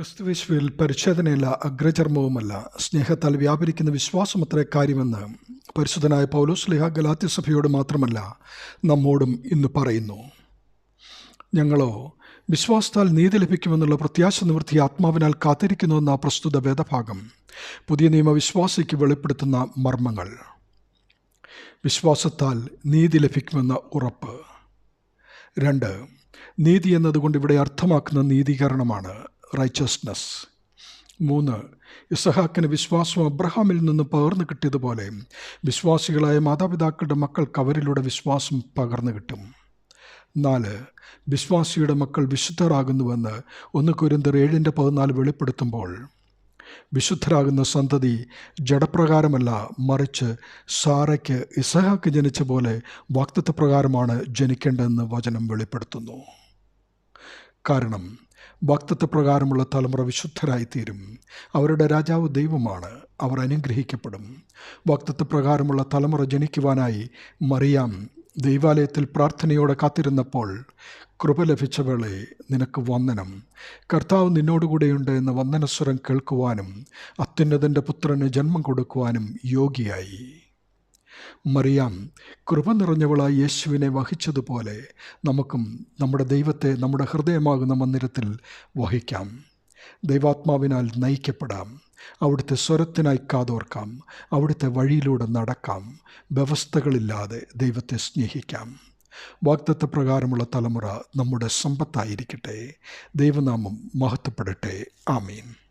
ക്രിസ്തുവേശുവിൽ പരിച്ഛേദനയല്ല അഗ്രചർമ്മവുമല്ല. സ്നേഹത്താൽ വ്യാപരിക്കുന്ന വിശ്വാസം അത്ര കാര്യമെന്ന് പരിശുദ്ധനായ പൗലോസ് ലിഹ ഗലാത്യ സഭയോട് മാത്രമല്ല നമ്മോടും ഇന്ന് പറയുന്നു. ഞങ്ങളോ വിശ്വാസത്താൽ നീതി ലഭിക്കുമെന്നുള്ള പ്രത്യാശ നിവൃത്തി ആത്മാവിനാൽ കാത്തിരിക്കുന്നു എന്ന പ്രസ്തുത വേദഭാഗം പുതിയ നിയമവിശ്വാസിക്ക് വെളിപ്പെടുത്തുന്ന മർമ്മങ്ങൾ. വിശ്വാസത്താൽ നീതി ലഭിക്കുമെന്ന ഉറപ്പ്. രണ്ട് നീതി എന്നതുകൊണ്ട് ഇവിടെ അർത്ഥമാക്കുന്ന നീതീകരണമാണ് റൈച്ചസ്നസ് മൂന്ന് ഇസഹാക്കിന് വിശ്വാസം അബ്രഹാമിൽ നിന്ന് പകർന്നു കിട്ടിയതുപോലെ വിശ്വാസികളായ മാതാപിതാക്കളുടെ മക്കൾക്ക് അവരിലൂടെ വിശ്വാസം പകർന്നു കിട്ടും. നാല് വിശ്വാസിയുടെ മക്കൾ വിശുദ്ധരാകുന്നുവെന്ന് ഒന്ന് കുരുന്തർ ഏഴിന്റെ പതിനാല് വെളിപ്പെടുത്തുമ്പോൾ വിശുദ്ധരാകുന്ന സന്തതി ജഡപ്രകാരമല്ല മറിച്ച് സാറയ്ക്ക് ഇസഹാക്ക് ജനിച്ച പോലെ വാക്തത്വപ്രകാരമാണ് ജനിക്കേണ്ടതെന്ന് വചനം വെളിപ്പെടുത്തുന്നു. കാരണം വാക്തത്വപ്രകാരമുള്ള തലമുറ വിശുദ്ധരായിത്തീരും. അവരുടെ രാജാവ് ദൈവമാണ്. അവർ അനുഗ്രഹിക്കപ്പെടും. വാക്തത്വപ്രകാരമുള്ള തലമുറ ജനിക്കുവാനായി മറിയാം ദൈവാലയത്തിൽ പ്രാർത്ഥനയോടെ കാത്തിരുന്നപ്പോൾ കൃപ ലഭിച്ച വേളയെ നിനക്ക് വന്ദനം. കർത്താവ് നിന്നോടുകൂടെയുണ്ട് എന്ന വന്ദനസ്വരം കേൾക്കുവാനും അത്യുന്നതന്റെ പുത്രന് ജന്മം കൊടുക്കുവാനും യോഗ്യയായി. മറിയാം കൃപ നിറഞ്ഞവളായി യേശുവിനെ വഹിച്ചതുപോലെ നമുക്കും നമ്മുടെ ദൈവത്തെ നമ്മുടെ ഹൃദയമാകുന്ന മന്ദിരത്തിൽ വഹിക്കാം. ദൈവാത്മാവിനാൽ നയിക്കപ്പെടാം. അവിടുത്തെ സ്വരത്തിനായി കാതോർക്കാം. അവിടുത്തെ വഴിയിലൂടെ നടക്കാം. വ്യവസ്ഥകളില്ലാതെ ദൈവത്തെ സ്നേഹിക്കാം. വാഗ്ദത്ത പ്രകാരമുള്ള തലമുറ നമ്മുടെ സമ്പത്തായിരിക്കട്ടെ. ദൈവനാമം മഹത്വപ്പെടട്ടെ. ആമീൻ.